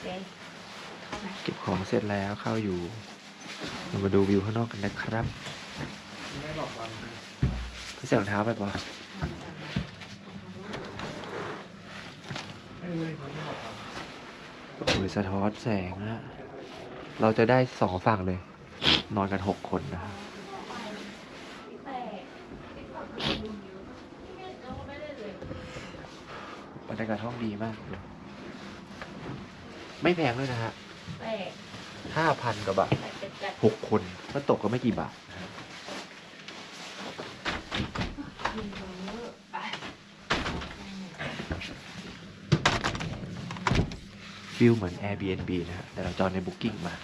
เคเข้าไหมเก็บของเสร็จแล้วเข้าอยู่ เรามาดูวิวข้างนอกกันนะครับไม่บอกวันพี่ใส่รองเท้าไปปะไม่รู้เลยเขาไม่บอกวันโอ้ยสะท้อนแสงนะเราจะได้สองฝั่งเลย นอนกันหกคนนะครับบรรยากาศห้องดีมากเลย ไม่แพงด้วยนะฮะแปดห้าพันกว่าบาทแปดเจ็ดแปดหกคนก็ตกก็ไม่กี่บาทนะฮะฟิลเหมือน Airbnb นะฮะแต่เราจองใน Booking มา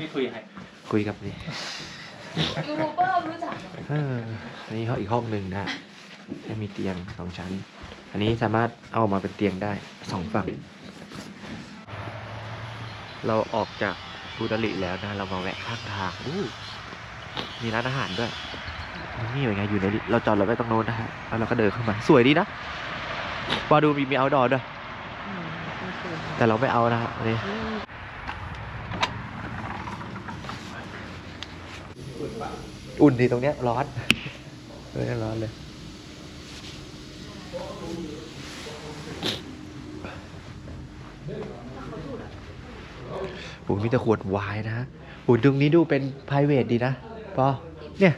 นี่คุยใครคุยกับนี่ยูทูบเบอร์รู้จักไหมเอออันนี้ห้องอีกห้องหนึ่งนะฮะจะมีเตียงสองชั้น อันนี้สามารถเอามาเป็นเตียงได้สองฝั่ง เราออกจากบูดาริแล้วนะ เรามาแวะข้างทางอู้มีร้านอาหารด้วยนี่เป็นไงอยู่ในเราจอดรถไว้ตรงโน้นนะฮะแล้วเราก็เดินเข้ามา สวยดีนะมาดูมีมีเอาดอด้วย แต่เราไม่เอานะฮะอันนี้อุ่นดีตรงเนี้ยร้อนเออร้อนเลย โอ้มีแต่ขวดไวน์นะฮะโอ้ตรงนี้ดูเป็น p r i v a t ดีนะปอเนี่ย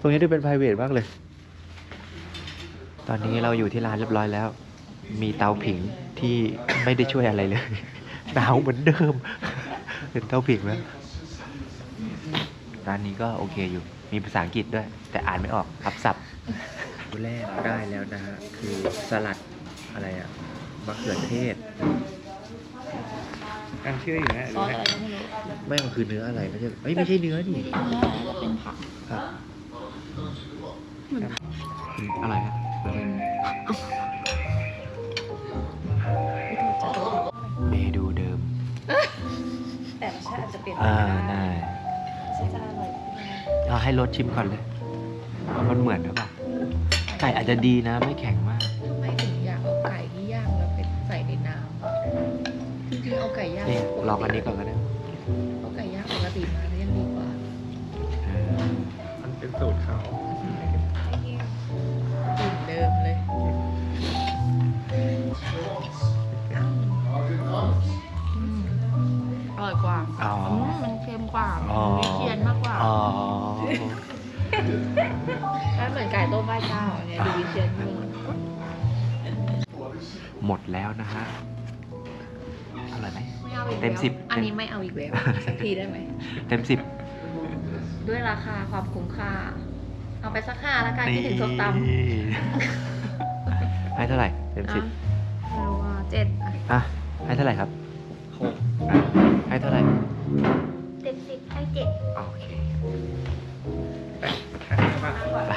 ตรงนี้ดูเป็น p r i v a t มากเลย ตอนนี้เราอยู่ที่ร้านเรียบร้อยแล้ว มีเตาผิงที่ไม่ได้ช่วยอะไรเลยหนาวเหมือนเดิมเป็นเตาผิงแล้วร้านนี้ก็โอเคอยู่ มีภาษาอังกฤษด้วย แต่อ่านไม่ออกรับศัพท์แรกได้แล้วนะฮะคือสลัดอะไรอะมะเขือเทศ การชื่ออยู่นะซอสอะไรก็ไม่รู้ไม่มันคือเนื้ออะไรไม่ใช่เอ้ยไม่ใช่เนื้อดิน่าจะเป็นผักครับอะไรฮะเมนูเดิม แต่รสชาติอาจจะเปลี่ยนไปอ่าได้ ได้ใช่จะอร่อยขึ้นไหมเราให้รสชิมก่อนเลยว่ามันเหมือนหรือเปล่าไก่อาจจะดีนะไม่แข็งมาก ไก่ย่างนี่ปกติลองอันนี้ก่อนก็ได้เอาไก่ย่างปกติมาแล้วยังดีกว่าเออมันเป็นสูตรเขากลิ่นเดิมเลยอืมอร่อยกว่าอ๋ออืมมันเค็มกว่าอ๋อมีเคียนมากกว่าอ๋อถ้าเหมือนไก่ต้มใบเจ้าเนี่ยดูวิเชียนขึ้นหมดแล้วนะฮะ เอาอีกเต็มแล้วสิบ อันนี้ไม่เอาอีกแล้วสักทีได้ไหม เต็มสิบด้วยราคาความคุ้มค่า เอาไปสักห้าแล้วกันที่ถึงส้มตำนี่ให้เท่าไหร่เต็มสิบไม่รู้ว่าเจ็ดอะอะให้เท่าไหร่ครับหกให้เท่าไหร่เต็มสิบให้เจ็ดโอเคแปดห้าสิบบาทไป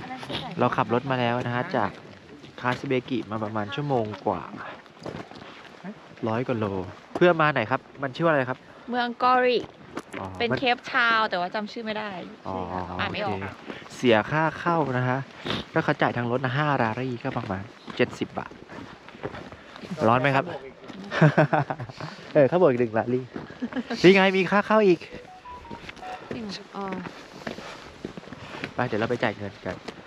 อันนั้นคือไก่ เราขับรถมาแล้วนะฮะ จากคาสเบกิมาประมาณชั่วโมงกว่าร้อยกว่าโล เพื่อมาไหนครับ มันชื่อว่าอะไรครับเมืองกอริอ๋อเป็นมัเคปทาวน์แต่ว่าจำชื่อไม่ได้อ๋ออ่านไม่ออกโเคเสียค่าเข้านะฮะก็เขาจ่ายทางรถนะห้ารารี่ก็ประมาณเจ็ดสิบบาท ร้อนไหมครับ เออเขาบอกอีกหนึ่งลารี่ นี่ไงมีค่าเข้าอีกอ๋อไปเดี๋ยวเราไปจ่ายเงินกันหลักฐ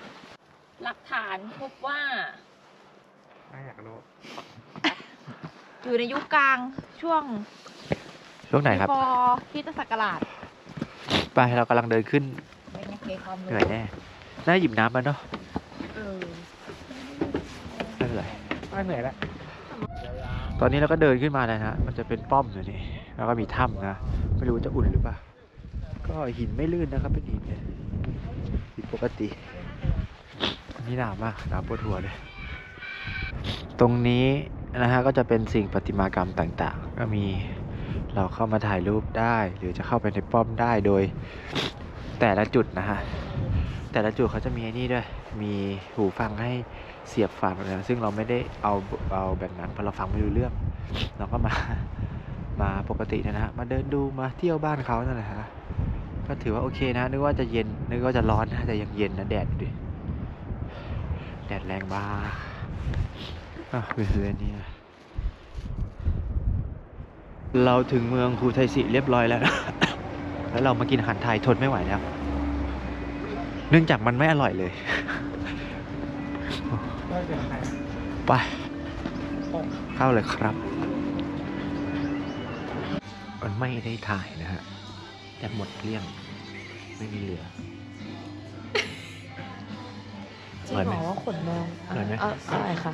านพบว่า ไม่อยากรู้ อยู่ในยุคกลางช่วงช่วงไหนครับปอคริสตศักราชไปเรากำลังเดินขึ้นเป็นไงเคความเหรู้นื่อยแน่ น่าหยิบน้ำมาเนาะเออไม่เป็นไร ไม่เหนื่อยแล้วตอนนี้เราก็เดินขึ้นมาแล้วนะ มันจะเป็นป้อมอยู่นี่ แล้วก็มีถ้ำนะ ไม่รู้จะอุ่นหรือเปล่า ก็หินไม่ลื่นนะครับเป็นหินเนี่ยผิดปกติอั นนี้หนาวมากหนาวปวดหัวเลย ตรงนี้นะฮะก็จะเป็นสิ่งประติมากรรมต่างๆ ก็มีเราเข้ามาถ่ายรูปได้ หรือจะเข้าไปในป้อมได้โดยแต่ละจุดนะฮะ แต่ละจุดเขาจะมีนี่ด้วย มีหูฟังให้เสียบฟังนะซึ่งเราไม่ได้เอาเอาแบบนั้นเพราะเราฟังไม่รู้เรื่อง เราก็มามาปกตินะฮะ มาเดินดูมาเที่ยวบ้านเขานั่นแหละฮะ ก็ถือว่าโอเคนะ นึกว่าจะเย็น นึกว่าจะร้อนนะแต่ยังเย็นนะแดดดูดิ แดดแรงมาอะเพื่องนี้เราถึงเมืองคูไทสิเรียบร้อยแล้ว แล้วเรามากินอาหารไทยทนไม่ไหวแล้ว เนื่องจากมันไม่อร่อยเลย ไปเข้าเลยครับ มันไม่ได้ถ่ายนะฮะ แต่หมดเกลี้ยง ไม่มีเหลือ จริงเหรอว่าขนแมวอร่อยไหม เอออร่อยค่ะ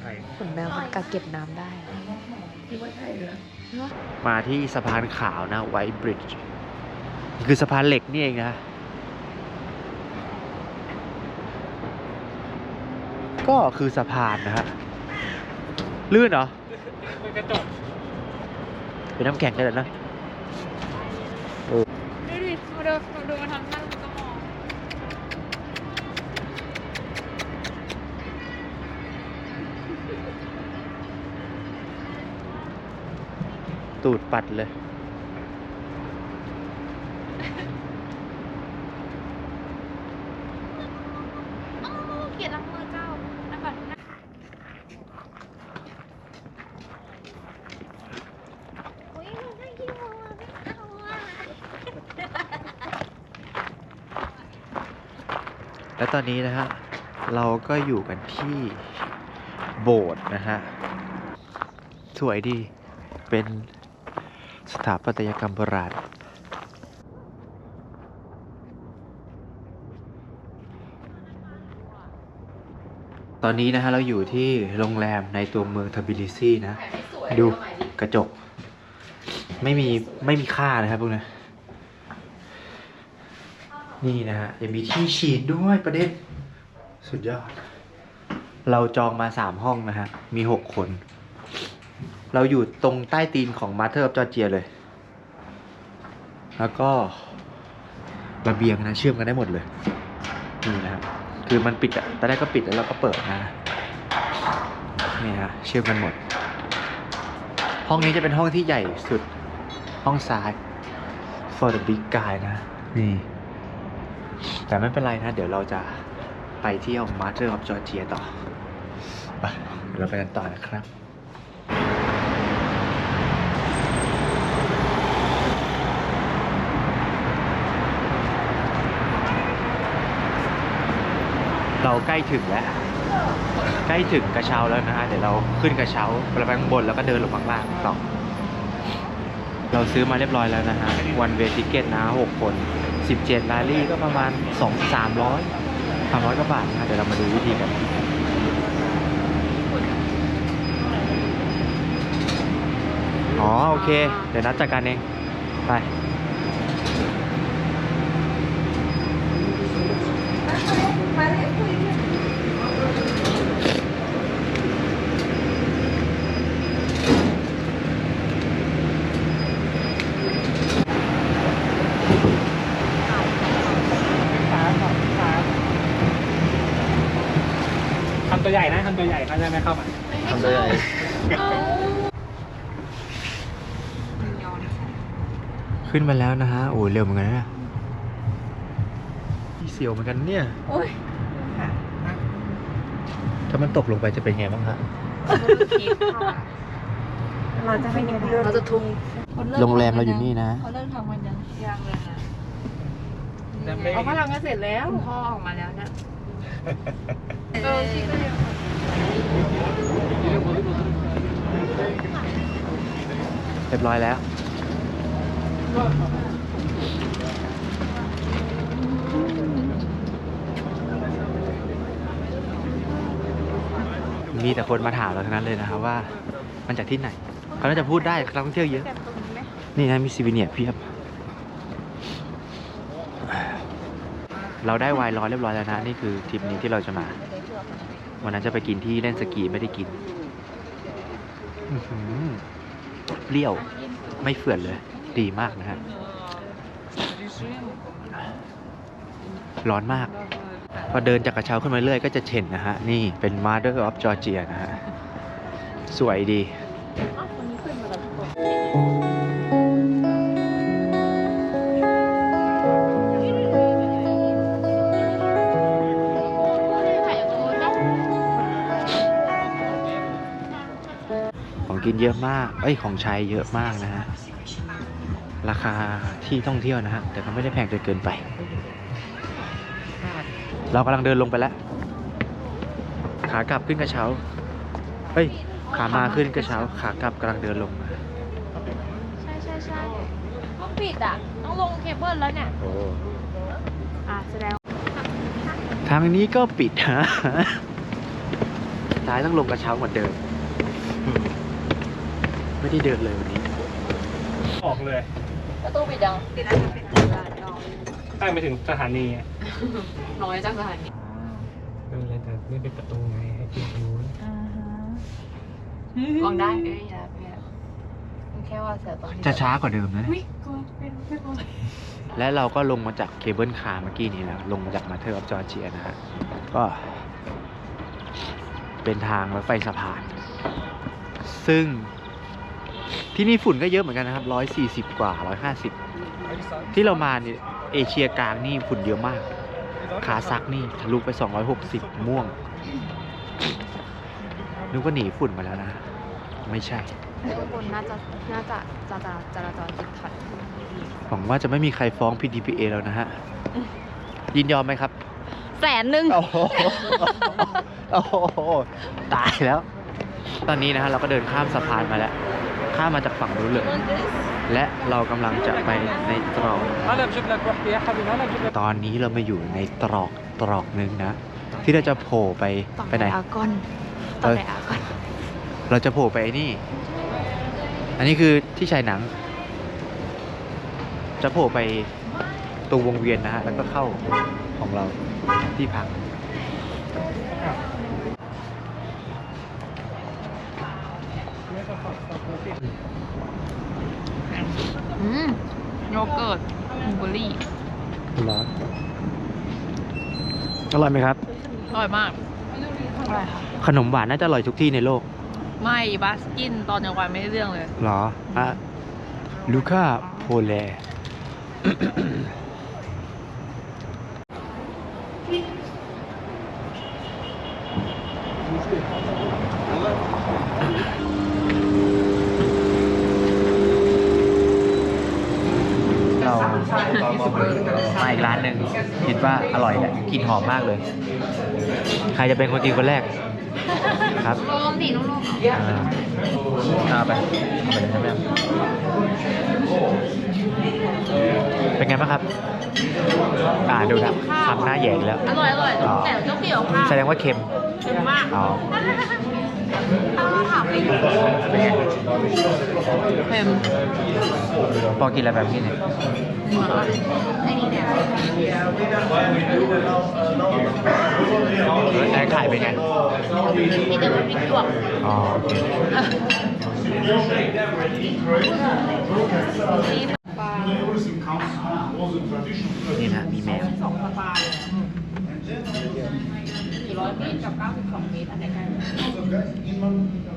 ใครขนแมวมันกักเก็บน้ำได้อะมาที่สะพานขาวนะไวท์บริดจ์คือสะพานเหล็กนี่เองนะ ก็คือสะพานนะฮะลื่นเหรอ มันกระจกเป็นน้ำแข็งกันเหรอนะ ดูดิมาดูมาดูมาทำนั่งมันก็มอง ตูดปัดเลยอ้าวเกลียดล้างมือเจ้านั่งก่อนนั่งอุ้ยมันน่ากินมากไม่เอาอะและตอนนี้นะฮะ เราก็อยู่กันที่โบสถ์นะฮะ สวยดี เป็นส ถาปัตยกรรมโบราณตอนนี้นะฮะเราอยู่ที่โรงแรมในตัวเมืองทบิลิซีนะ ดูกระจก ไม่มีไม่มีค่านะครับพวกนี้นี่นะฮะยังมีที่ฉีดด้วยประเด็น สุดยอด เราจองมาสามห้องนะฮะ มีหกคน เราอยู่ตรงใต้ตีนของมาเธอร์ of จอร์เจียเลย แล้วก็ระเบียงนะเชื่อมกันได้หมดเลยนี่นะครับคือมันปิดอะตอนแรกก็ปิดแล้วเราก็เปิดนะนี่ฮะเชื่อมกันหมด ห้องนี้จะเป็นห้องที่ใหญ่สุดห้องซ้าย for the big guy นะ นี่ แต่ไม่เป็นไรนะ เดี๋ยวเราจะไปเที่ยว Mother of Georgia ต่อ ไป เราไปกันต่อนะครับ เราใกล้ถึงแล้ว ใกล้ถึงกระเช้าแล้วนะฮะ เดี๋ยวเราขึ้นกระเช้าเราไปข้างบนแล้วก็เดินลงข้างล่างต่อ เราซื้อมาเรียบร้อยแล้วนะฮะ วันเวทิเกตนะหกคน 17ลารี่ก็ประมาณ 2 300 300กว่าบาทนะฮะเดี๋ยวเรามาดูวิธีกันอ๋อโอเค เดี๋ยวนัดจัดการเอง ไป ขาของขาทำตัวใหญ่นะทำตัวใหญ่เขาจะไม่เข้ามาทำได้ไงขึ้นมาแล้วนะฮะโอ้ยเร็วเหมือนกันนะพี่เสียวเหมือนกันเนี่ยโอ้ยถ้ามันตกลงไปจะเป็นไงบ้างฮะเราจะเป็นยังไงเราจะทุ่งโรงแรมเราอยู่นี่นะเขาเริ่มทำมันยังยังเลยนะแต่ไม่เอาพลังกันเสร็จแล้วคุณพ่อออกมาแล้วนะเออชิคก็เร็ว เรียบร้อยแล้ว มีแต่คนมาถามเราทั้งนั้นเลยนะครับว่ามันจากที่ไหน เขาน่าจะพูดได้นักท่องเที่ยวเยอะ นี่นะมีซีวิเนียร์เพียบ เราได้ไวน์ร้อนเรียบร้อยแล้วนะ นี่คือทริปนี้ที่เราจะมา วันนั้นจะไปกินที่เล่นสกีไม่ได้กินอื้อหือเปรี้ยวไม่เฟื่อนเลย ดีมากนะฮะ ร้อนมาก พอเดินจากกระเช้าขึ้นมาเรื่อยก็จะเห็นนะฮะ นี่เป็น Mother of Georgia นะฮะ สวยดี เยอะมาก เอ้ยของใช้เยอะมากนะฮะ ราคาที่ท่องเที่ยวนะฮะ แต่ก็ไม่ได้แพงจนเกินไป เรากำลังเดินลงไปแล้ว ขากลับขึ้นกระเช้า เฮ้ย ขามาขึ้นกระเช้า ขากลับกำลังเดินลงมาใช่ใช่ใช่ต้องปิดอะ ต้องลงเคเบิลแล้วเนี่ย โอ้อะแสดงทางนี้ก็ปิดฮะท้ายต้องลงกระเช้าเหมือนเดิม ไม่ได้เดินเลยวันนี้ ออกเลยประตูปิดยังปิดแล้วปิดแล้วน้องตั้งไปถึงสถานีไงน้อยจังสถานีเป็นอะไรแต่ไม่เป็นประตูไงให้กินตรงนู้นลองได้เอ้ยอย่าอย่ามันแค่ว่าเสือตรงที่จะช้ากว่าเดิมนะอุ้ยกลัวเป็นไม่กลัวและเราก็ลงมาจากเคเบิลคาร์เมื่อกี้นี้แล้ว ลงมาจากมาเธอร์ออฟจอร์เจียนะฮะ ก็ เป็นทางรถไฟสะพาน ซึ่ง ที่นี่ฝุ่นก็เยอะเหมือนกันนะครับ140กว่า150ที่เรามาเนี่ยเอเชียกลางนี่ฝุ่นเยอะมาก ขาซักนี่ทะลุไป260ม่วงนึกว่าหนีฝุ่นมาแล้วนะ ไม่ใช่ข้างบนน่าจะน่าจะจราจราจรติดขัดหวังว่าจะไม่มีใครฟ้อง PDPA แล้วนะฮะ ยินยอมไหมครับ แสนหนึ่งโอ้โหโอ้โหตายแล้ว ตอนนี้นะฮะเราก็เดินข้ามสะพานมาแล้ว ข้ามาจากฝั่งนู้นเลย และเรากำลังจะไปในตรอก ตอนนี้เรามาอยู่ในตรอกตรอกนึงนะ ที่เราจะโผล่ไปไปไหนอากอนตอนไหนอากอนเราจะโผล่ไปนี่ อันนี้คือที่ชายหนัง จะโผล่ไปตรงวงเวียนนะฮะ แล้วก็เข้าของเราที่พัก ร์รี่ร้อนอร่อยไหมครับ อร่อยมากอร่อยค่ะ ขนมหวานน่าจะอร่อยทุกที่ในโลก ไม่บาสกินตอนกลางวันไม่ได้เรื่องเลย เหรออะลูก้าโพเล เรามาอีกร้านหนึ่งคิดว่าอร่อยแห ละกลิ่นหอมมากเลย ใครจะเป็นคนกินคนแรกครับลมดิลมอ่าเอาไปเอาไปเลยครับแม่เป็นไงบ้างครับ อ่าดูครับทำหน้าแหยงแล้ว อร่อยอร่อยอ๋อ แต่ก็เปรี้ยวข้าวแสดงว่าเค็ม เค็มมากอ๋อถ้าเราถามไปอยู่เป็นไงเค็มพอกินอะไรแบบนี้เนี่ย เหมือนไอ้วใช้ไข่เป็นไงมีแต่มันพริกหยวกอ๋อโอเคนี่นะมีแมวสองสปาเลยกี่ร้อยเมตรกับเก้าสิบสองเมตรอันไหนกัน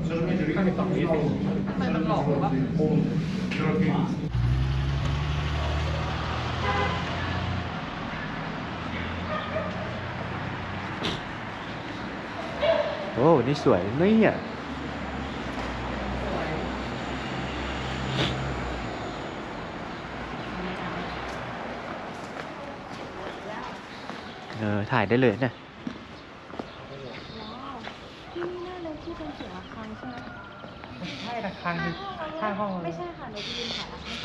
92เมตรทำไมมันหลอกหรือว่า นี่สวยนี่อะเออถ่ายได้เลยเนี่ยที่นี่น่าเลยที่เป็นเสียงระฆังใช่ไหมใช่ราคาคือข้างห้องไม่ใช่ค่ะหนูไปยืนถ่ายระฆัง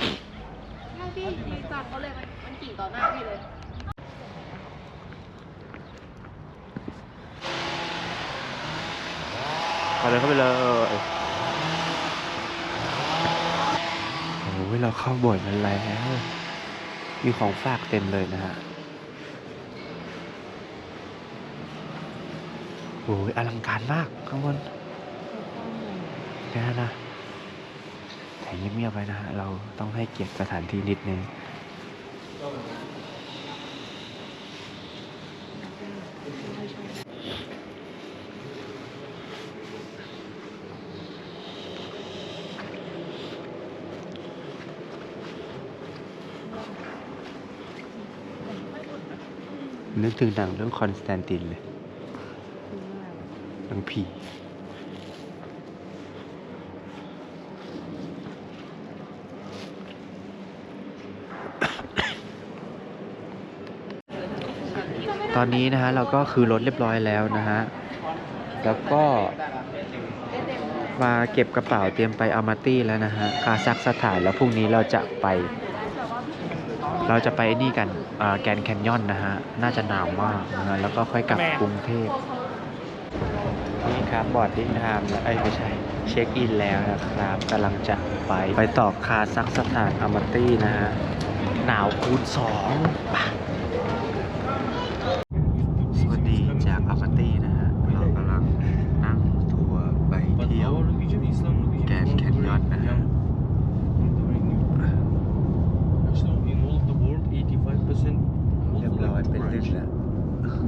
ใช่พี่ดีจังเขาเลยมันมันกิ่งต่อหน้าพี่เลย เอาเลยเข้าไปเลยโอ้ยเราเข้าบสถ์มันแล้วมีของฝากเต็มเลยนะฮะโอ้ยอลังการมากข้างบนนะนะแต่เงียบๆไว้นะฮะ เราต้องให้เกียรติสถานที่นิดนึง นึกถึงหนังเรื่องคอนสแตนตินเลยหนังผีตอนนี้นะฮะเราก็คือรถเรียบร้อยแล้วนะฮะ แล้วก็มาเก็บกระเป๋าเตรียมไปอามาตี้แล้วนะฮะคาซักสถานแล้วพรุ่งนี้เราจะไป เราจะไปนี่กันอ่าแกรนด์แคนยอนนะฮะ น่าจะหนาวมากนะฮะแล้วก็ค่อยกลับกรุงเทพนี่ครับบอร์ดดิ้งไทม์แล้วไอ้ยไม่ใช่ เช็คอินแล้วนะครับกำลังจะไปไปต่อคาซัคสถานอามาตี้นะฮะ หนาวคูณสองไปสวัสดีจากอามาตี้นะฮะ เรากำลังนั่งทัวร์ไป But เที่ยว our religion, Islam religion, Grand is also Canyon very นะฮะ young and very new. Actually, in all of the world, 85%เรียบร้อยเป็นเรื่องแล้ว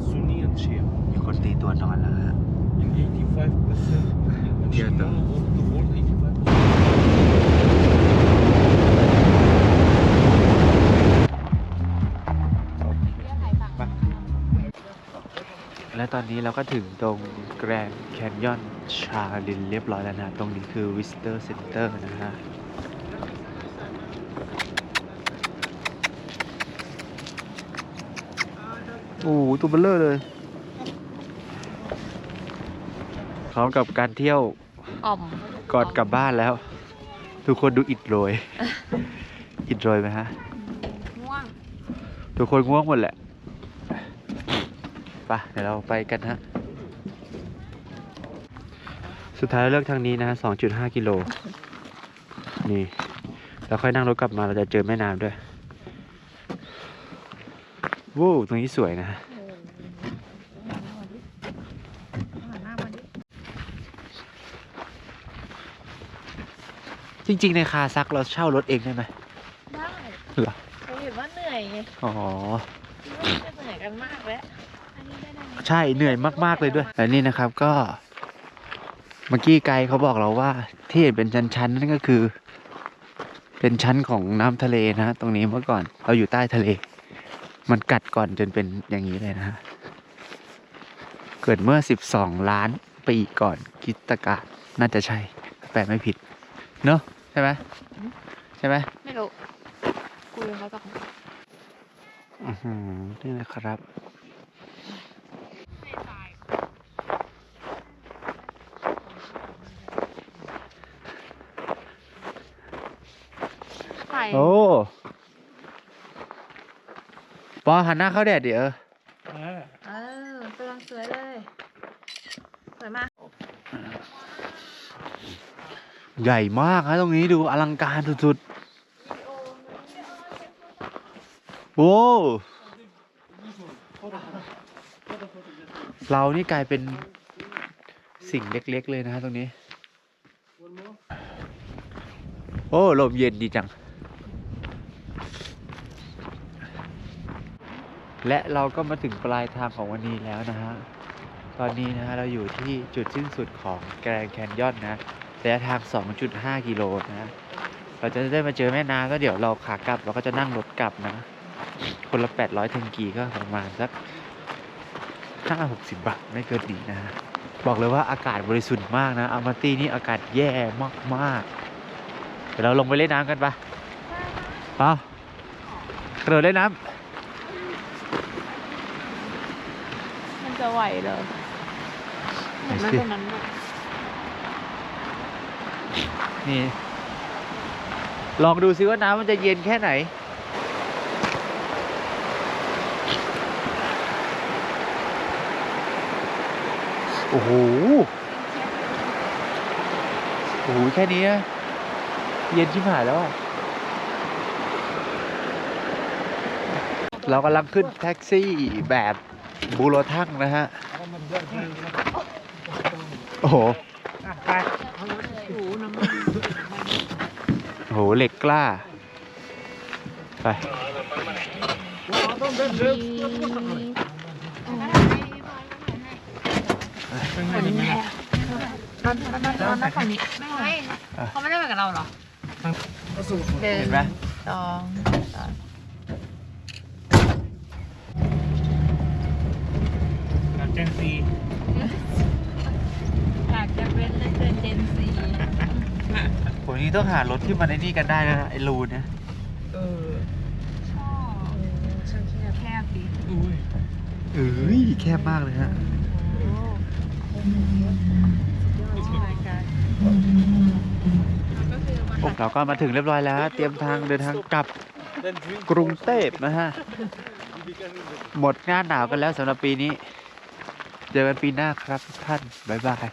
Sunni and Shia. มีคนตีตัวนอนแล้วฮะ In 85%, Theater. Okay. และตอนนี้เราก็ถึงตรงแกรนด์แคนยอนชาลินเรียบร้อยแล้วนะ ตรงนี้คือวิสเตอร์เซ็นเตอร์นะฮะโอ้ตัวเบลเลอร์เลย พร้อมกับการเที่ยว อ่อมก่อนกลับบ้านแล้ว ทุกคนดูอิดโรย อิดโรยไหมฮะ ง่วง ทุกคนง่วงหมดแหละไปเดี๋ยวเราไปกันฮะ สุดท้ายเราเลือกทางนี้นะฮะ2.5 กิโล นี่ แล้วค่อยนั่งรถกลับมาเราจะเจอแม่น้ำด้วยวู้ตรงนี้สวยนะฮะ จริง ๆ ในคาซักเราเช่ารถเองได้ไหมได้เหรอเราเห็นว่าเหนื่อยไงอ๋อ คิดว่าจะเหนื่อยกันมากแล้วอันนี้ได้ไหมใช่เหนื่อยมากๆเลยด้วยและนี่นะครับก็ เมื่อกี้ไกด์เขาบอกเราว่า ที่เห็นเป็นชั้นๆนั่นก็คือ เป็นชั้นของน้ำทะเลนะตรงนี้เมื่อก่อนเราอยู่ใต้ทะเล มันกัดก่อนจนเป็นอย่างนี้เลยนะฮะเกิดเมื่อ 12 ล้านปีก่อนคริสตกาลน่าจะใช่ถ้าแปลไม่ผิด เนอะใช่ไหมใช่ไหมไม่รู้คุยกับเขาสักอือหือนี่นะครับใส่โอ้ปอหันหน้าเข้าแดดเดี๋ยวเออกำลังสวยเลย สวยมาก ใหญ่มากนะตรงนี้ดูอลังการสุดๆโอ้เรานี่กลายเป็นสิ่งเล็กๆเลยนะฮะตรงนี้ โอ้ลมเย็นดีจัง และเราก็มาถึงปลายทางของวันนี้แล้วนะฮะ ตอนนี้นะฮะเราอยู่ที่จุดสิ้นสุดของแกรนแคนยอนนะ ระยะทาง 2.5 กิโลนะ เราจะได้มาเจอแม่น้ำก็เดี๋ยวเราขากลับ เราก็จะนั่งรถกลับนะ คนละ 800เทนกีก็ประมาณสัก 5-60 บาท ไม่เกินดีนะฮะบอกเลยว่าอากาศบริสุทธิ์มากนะอามาตี้นี่อากาศแย่มากๆ เดี๋ยวเราลงไปเล่นน้ำกันปะเอากระโดดเล่นน้มันจะไหวเลยำเห็นไหมสิตรงนั้นน่ะ นี่ ลองดูซิว่าน้ำมันจะเย็นแค่ไหน โอ้โห โอ้โห แค่นี้ เย็นชิบหายแล้ว เรากำลังขึ้นแท็กซี่แบบบูโรทั่งนะฮะ โอ้โห โหน้ำมันโอ้โหเหล็กกล้า ไปคนนี้แม่นอนนอนนอนนอนฝั่งนี้ไม่ไหวเขาไม่ได้ไปกับเราเหรอหนึ่งเห็นไหมสองสาม เจนซี อยากจะเป็นเล่นเดินเจนซี ผมนี้ต้องหารถที่มันไอ้นี่กันได้แล้วนะไอ้รูนเนี่ยชอบช่างแคบแคบดีอุ้ยเอ้ยแคบมากเลยฮะพวกเราก็มาถึงเรียบร้อยแล้ว เตรียมทางเดินทางกลับ Then drink กรุงเทพนะฮะ we can หมดหน้าหนาวกันแล้วสำหรับปีนี้ เจอกันปีหน้าครับทุกท่าน บ๊ายบาย